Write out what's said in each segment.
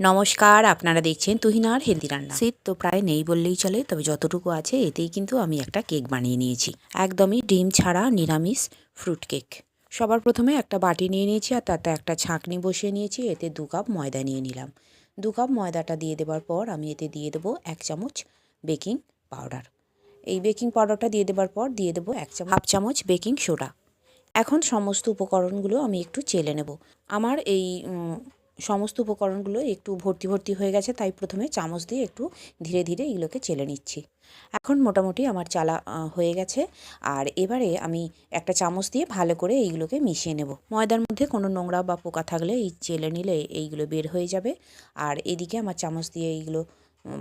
নমস্কার, আপনারা দেখছেন তুহিনার হেলদি রান্না শীত তো প্রায় নেই বললেই চলে, তবে যতটুকু আছে এতেই কিন্তু আমি একটা কেক বানিয়ে নিয়েছি। একদমই ডিম ছাড়া নিরামিষ ফ্রুট কেক সবার প্রথমে একটা বাটি নিয়ে নিয়েছি আর তাতে একটা ছাঁকনি বসিয়ে নিয়েছি, এতে দু কাপ ময়দা নিয়ে নিলাম। দু কাপ ময়দাটা দিয়ে দেওয়ার পর আমি এতে দিয়ে দেবো এক চামচ বেকিং পাউডার। এই বেকিং পাউডারটা দিয়ে দেওয়ার পর দিয়ে দেবো এক চামচ হাফ চামচ বেকিং সোডা। এখন সমস্ত উপকরণগুলো আমি একটু চেলে নেব। আমার এই সমস্ত উপকরণগুলো একটু ভর্তি ভর্তি হয়ে গেছে, তাই প্রথমে চামচ দিয়ে একটু ধীরে ধীরে এগুলোকে চেলে নিচ্ছি। এখন মোটামুটি আমার চালা হয়ে গেছে। আর এবারে আমি একটা চামচ দিয়ে ভালো করে এইগুলোকে মিশিয়ে নেব। ময়দার মধ্যে কোনো নোংরা বা পোকা থাকলে এই চেলে নিলে এইগুলো বের হয়ে যাবে। আর এদিকে আমার চামচ দিয়ে এইগুলো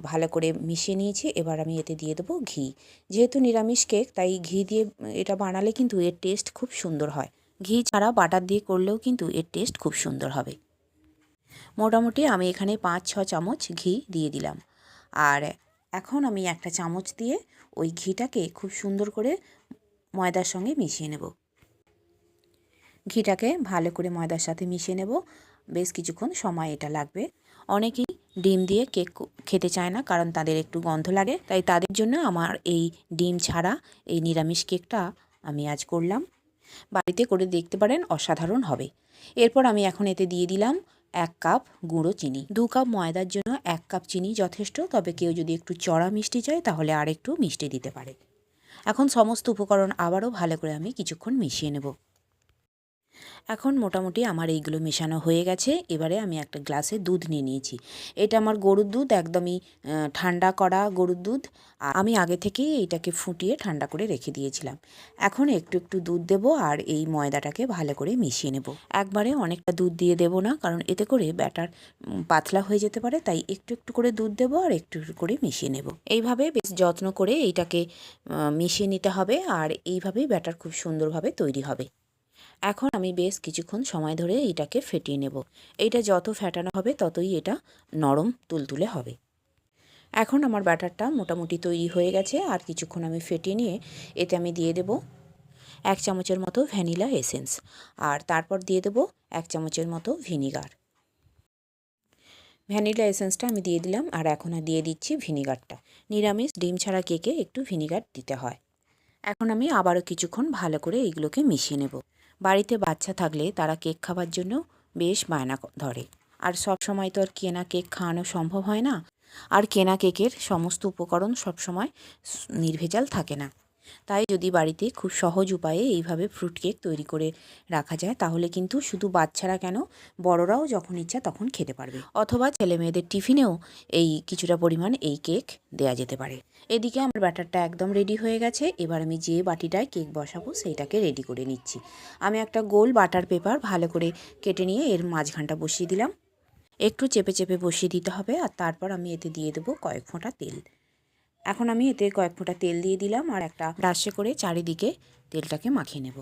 ভালো করে মিশিয়ে নিয়েছি। এবার আমি এতে দিয়ে দেবো ঘি। যেহেতু নিরামিষ কেক, তাই ঘি দিয়ে, এটা বানালে কিন্তু এর টেস্ট খুব সুন্দর হয়। ঘি ছাড়া বাটার দিয়ে করলেও কিন্তু এর টেস্ট খুব সুন্দর হবে। মোটামুটি আমি এখানে পাঁচ, ছ চামচ ঘি দিয়ে দিলাম। আর এখন আমি একটা চামচ দিয়ে ওই ঘিটাকে খুব সুন্দর করে ময়দার সঙ্গে মিশিয়ে নেব। ঘিটাকে ভালো করে ময়দার সাথে মিশিয়ে নেব। বেশ কিছুক্ষণ সময় এটা লাগবে। অনেকেই ডিম দিয়ে কেক খেতে চায় না কারণ তাদের একটু গন্ধ লাগে। তাই তাদের জন্য আমার এই ডিম ছাড়া এই নিরামিষ কেকটা আমি আজ করলাম। বাড়িতে করে দেখতে পারেন, অসাধারণ হবে। এরপর আমি এখন এতে দিয়ে দিলাম এক কাপ গুঁড়ো চিনি। দু কাপ ময়দার জন্য এক কাপ চিনি যথেষ্ট, তবে কেউ যদি একটু চড়া মিষ্টি চায়, তাহলে আর একটু মিষ্টি দিতে পারে। এখন সমস্ত উপকরণ আবারও ভালো করে আমি কিছুক্ষণ মিশিয়ে নেব। এখন মোটামুটি আমার এইগুলো মেশানো হয়ে গেছে। এবারে আমি একটা গ্লাসে দুধ নিয়ে নিয়েছি। এটা আমার গরুর দুধ, একদমই ঠান্ডা করা গরুর দুধ। আমি আগে থেকেই এইটাকে ফুটিয়ে ঠান্ডা করে রেখে দিয়েছিলাম। এখন একটু একটু দুধ দেবো আর এই ময়দাটাকে ভালো করে মিশিয়ে নেব। একবারে অনেকটা দুধ দিয়ে দেবো না, কারণ এতে করে ব্যাটার পাতলা হয়ে যেতে পারে, তাই একটু একটু করে দুধ দেবো আর একটু একটু করে মিশিয়ে নেব। এইভাবে বেশ যত্ন করে এইটাকে মিশিয়ে নিতে হবে আর এইভাবেই ব্যাটার খুব সুন্দরভাবে তৈরি হবে। এখন আমি বেশ কিছুক্ষণ সময় ধরে এটাকে ফেটিয়ে নেব। এটা যত ফেটানো হবে, ততই এটা নরম তুলতুলে হবে। এখন আমার ব্যাটারটা মোটামুটি তৈরি হয়ে গেছে, আর কিছুক্ষণ আমি ফেটিয়ে নিয়ে এতে আমি দিয়ে দেব এক চামচের মতো ভ্যানিলা এসেন্স, আর তারপর দিয়ে দেব এক চামচের মতো ভিনিগার। ভ্যানিলা এসেন্সটা আমি দিয়ে দিলাম, আর এখন দিয়ে দিচ্ছি ভিনিগারটা। নিরামিষ, ডিম ছাড়া কেকে একটু ভিনিগার দিতে হয়। এখন আমি আবারও কিছুক্ষণ ভালো করে এইগুলোকে মিশিয়ে নেব। বাড়িতে বাচ্চা থাকলে তারা কেক খাবার জন্য বেশ বায়না ধরে। আর সব সময় তো আর কেনা কেক খাওয়ানো সম্ভব হয় না। আর কেনা কেকের সমস্ত উপকরণ সবসময় নির্ভেজাল থাকে না। তাই যদি বাড়িতে খুব সহজ উপায়ে এইভাবে ফ্রুট কেক তৈরি করে রাখা যায়, তাহলে কিন্তু শুধু বাচ্চারা কেন, বড়রাও যখন ইচ্ছা তখন খেতে পারবে। অথবা ছেলে মেয়েদের টিফিনেও এই কিছুটা পরিমাণ এই কেক দেয়া যেতে পারে। এদিকে আমার ব্যাটারটা একদম রেডি হয়ে গেছে, এবার আমি যে বাটিটায় কেক বসাবো সেইটাকে রেডি করে নিচ্ছি। আমি একটা গোল বাটার পেপার ভালো করে কেটে নিয়ে এর মাঝখানটা বসিয়ে দিলাম। একটু চেপে চেপে বসিয়ে দিতে হবে, আর তারপর আমি এতে দিয়ে দেবো কয়েক ফোঁটা তেল। এখন আমি এতে কয়েক ফোঁটা তেল দিয়ে দিলাম আর একটা ব্রাশে করে চারিদিকে তেলটাকে মাখিয়ে নেব।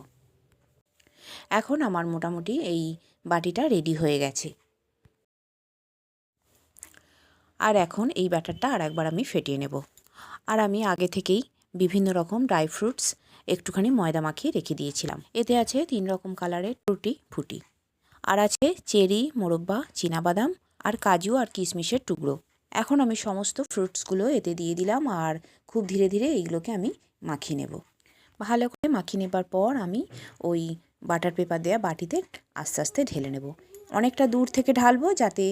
এখন আমার মোটামুটি এই বাটিটা রেডি হয়ে গেছে। আর এখন এই ব্যাটারটা আর একবার আমি ফেটিয়ে নেব। আর আমি আগে থেকেই বিভিন্ন রকম ড্রাই ফ্রুটস একটুখানি ময়দা মাখিয়ে রেখে দিয়েছিলাম। এতে আছে তিন রকম কালারের টুটি ফুটি। আর আছে চেরি মোরব্বা চীনাবাদাম আর কাজু আর কিশমিশের টুকরো। এখন আমি সমস্ত ফ্রুটসগুলো এতে দিয়ে দিলাম আর খুব ধীরে ধীরে এইগুলোকে আমি মাখিয়ে নেব। ভালো করে মাখিয়ে নেবার পর আমি ওই বাটার পেপার দেওয়া বাটিতে আস্তে আস্তে ঢেলে নেব। অনেকটা দূর থেকে ঢালবো যাতে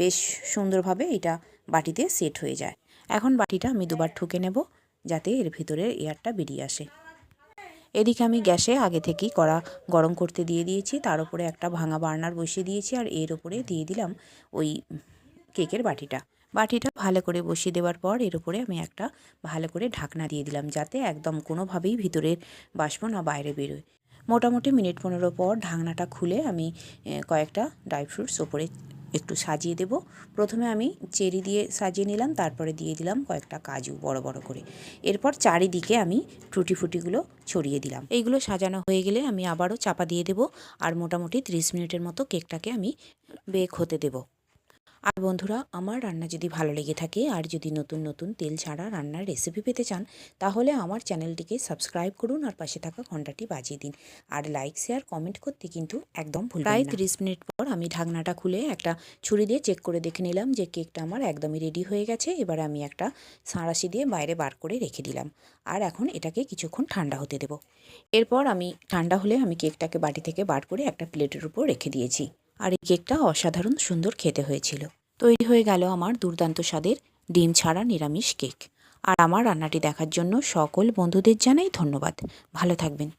বেশ সুন্দরভাবে এটা বাটিতে সেট হয়ে যায়। এখন বাটিটা আমি দুবার ঠুকে নেব যাতে এর ভিতরের এয়ারটা বেরিয়ে আসে। এদিকে আমি গ্যাসে আগে থেকেই কড়া গরম করতে দিয়ে দিয়েছি, তার উপরে একটা ভাঙা বার্নার বসিয়ে দিয়েছি আর এর উপরে দিয়ে দিলাম ওই কেকের বাটিটা। বাটিটা ভালো করে বসিয়ে দেওয়ার পর এর উপরে আমি একটা ভালো করে ঢাকনা দিয়ে দিলাম যাতে একদম কোনোভাবেই ভিতরের বাষ্প না বাইরে বেরোয়। মোটামুটি মিনিট পনেরো পর ঢাকনাটা খুলে আমি কয়েকটা ড্রাই ফ্রুটস ওপরে একটু সাজিয়ে দেব। প্রথমে আমি চেরি দিয়ে সাজিয়ে নিলাম, তারপরে দিয়ে দিলাম কয়েকটা কাজু বড় বড় করে। এরপর চারিদিকে আমি ফুটিগুলো ছড়িয়ে দিলাম। এইগুলো সাজানো হয়ে গেলে আমি আবারও চাপা দিয়ে দেব আর মোটামুটি ত্রিশ মিনিটের মতো কেকটাকে আমি বেক হতে দেব। আর বন্ধুরা আমার রান্না যদি ভালো লেগে থাকে আর যদি নতুন নতুন তেল ছাড়া রান্নার রেসিপি পেতে চান তাহলে আমার চ্যানেলটিকে সাবস্ক্রাইব করুন আর পাশে থাকা ঘন্টাটি বাজিয়ে দিন। আর লাইক শেয়ার কমেন্ট করতে কিন্তু একদম ভুল প্রায় তিরিশ মিনিট পর আমি ঢাকনাটা খুলে একটা ছুরি দিয়ে চেক করে দেখে নিলাম যে কেকটা আমার একদমই রেডি হয়ে গেছে। এবার আমি একটা সাঁড়াশি দিয়ে বাইরে বার করে রেখে দিলাম। আর এখন এটাকে কিছুক্ষণ ঠান্ডা হতে দেব। এরপর আমি ঠান্ডা হলে আমি কেকটাকে বাটি থেকে বার করে একটা প্লেটের উপর রেখে দিয়েছি। আর এই কেকটা অসাধারণ সুন্দর খেতে হয়েছিল। তৈরি হয়ে গেল আমার দুর্দান্ত স্বাদের ডিম ছাড়া নিরামিষ কেক। আর আমার রান্নাটি দেখার জন্য সকল বন্ধুদের জানাই ধন্যবাদ। ভালো থাকবেন।